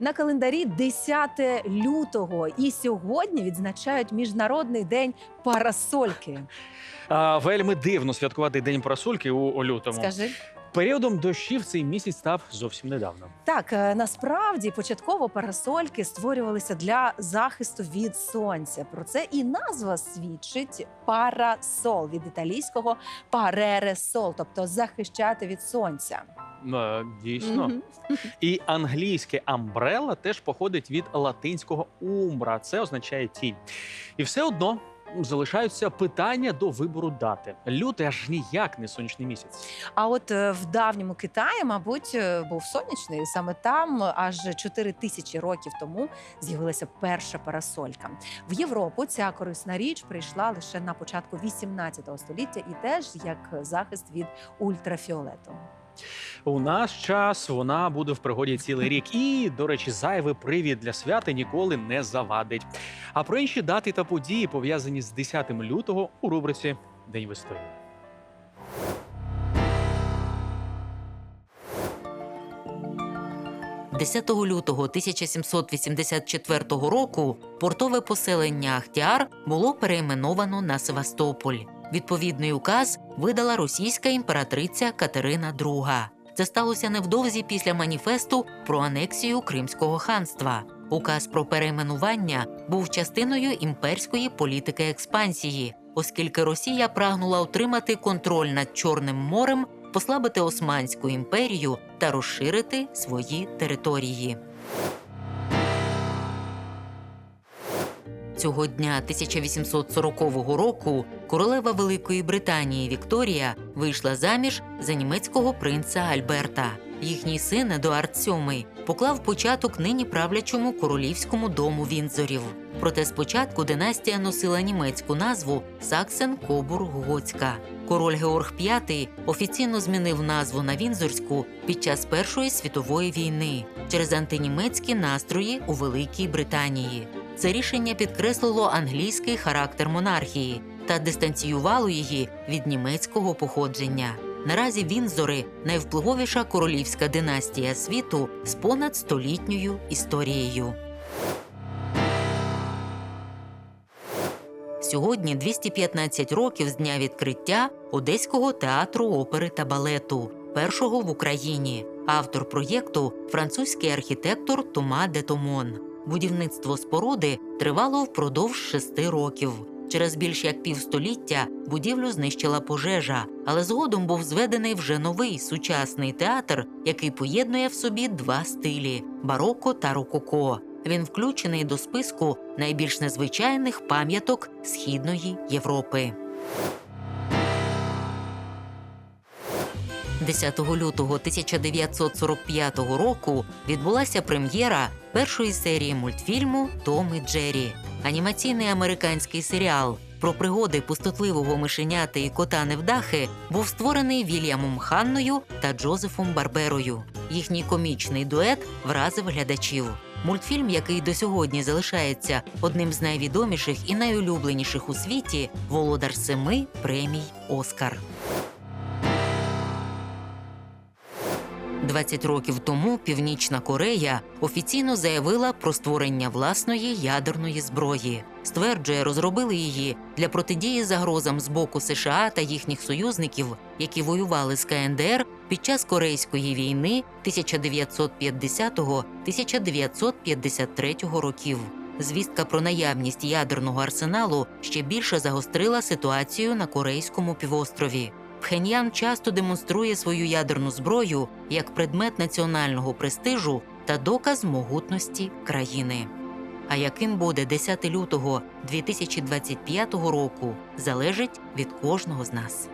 На календарі 10 лютого, і сьогодні відзначають міжнародний день парасольки. А, вельми дивно святкувати день парасольки у, у лютому. Скажи Періодом дощів цей місяць став зовсім недавно. так, е, насправді початково парасольки створювалися для захисту від сонця. Про це і назва свідчить парасол від італійського парере сол, тобто захищати від сонця. Е, Дійсно. І англійське амбрела теж походить від латинського умбра. Це означає тінь. І все одно залишаються питання до вибору дати. Лютий аж ніяк не сонячний місяць. А от е, в давньому Китаї, мабуть, е, був сонячний. Саме там аж 4 тисячі років тому з'явилася перша парасолька. В Європу ця корисна річ прийшла лише на початку 18 століття і теж як захист від ультрафіолету. У наш час вона буде в пригоді цілий рік. І, до речі, зайвий привід для свята ніколи не завадить. А про інші дати та події пов'язані з 10 лютого у рубриці День в історії. – 10 лютого 1784 року портове поселення Ахтіар було перейменовано на Севастополь. Відповідний указ видала російська імператриця Катерина II. Це сталося невдовзі після маніфесту про анексію Кримського ханства. Указ про перейменування був частиною імперської політики експансії, оскільки Росія прагнула отримати контроль над Чорним морем, послабити Османську імперію та розширити свої території. Цього дня 1840 року королева Великої Британії Вікторія вийшла заміж за німецького принца Альберта. Їхній син Едуард VII поклав початок нині правлячому королівському дому Вінзорів. Проте спочатку династія носила німецьку назву Саксен Кобург Гоцька. Король Георг V офіційно змінив назву на Вінзорську під час Першої світової війни через антинімецькі настрої у Великій Британії. Це рішення підкреслило англійський характер монархії та дистанціювало її від німецького походження. Наразі Вінзори найвпливовіша королівська династія світу з понад столітньою історією. Сьогодні 215 років з дня відкриття Одеського театру опери та балету, першого в Україні. Автор проєкту французький архітектор Тома де Томон. Будівництво споруди тривало впродовж шести років. Через більш як півстоліття будівлю знищила пожежа, але згодом був зведений вже новий сучасний театр, який поєднує в собі два стилі бароко та рококо. Він включений до списку найбільш незвичайних пам'яток Східної Європи. 10 лютого 1945 року відбулася прем'єра першої серії мультфільму Том і Джері. Анімаційний американський серіал про пригоди пустотливого мишенята і кота невдахи був створений Вільямом Ханною та Джозефом Барберою. Їхній комічний дует вразив глядачів. Мультфільм, який до сьогодні залишається одним з найвідоміших і найулюбленіших у світі, володар семи премій Оскар. 20 років тому Північна Корея офіційно заявила про створення власної ядерної зброї. Стверджує, розробили її для протидії загрозам з боку США та їхніх союзників, які воювали з КНДР під час Корейської війни 1950-1953 років. Звістка про наявність ядерного арсеналу ще більше загострила ситуацію на Корейському півострові. Пхеньян часто демонструє свою ядерну зброю як предмет національного престижу та доказ могутності країни. А яким буде 10 лютого 2025 року, залежить від кожного з нас.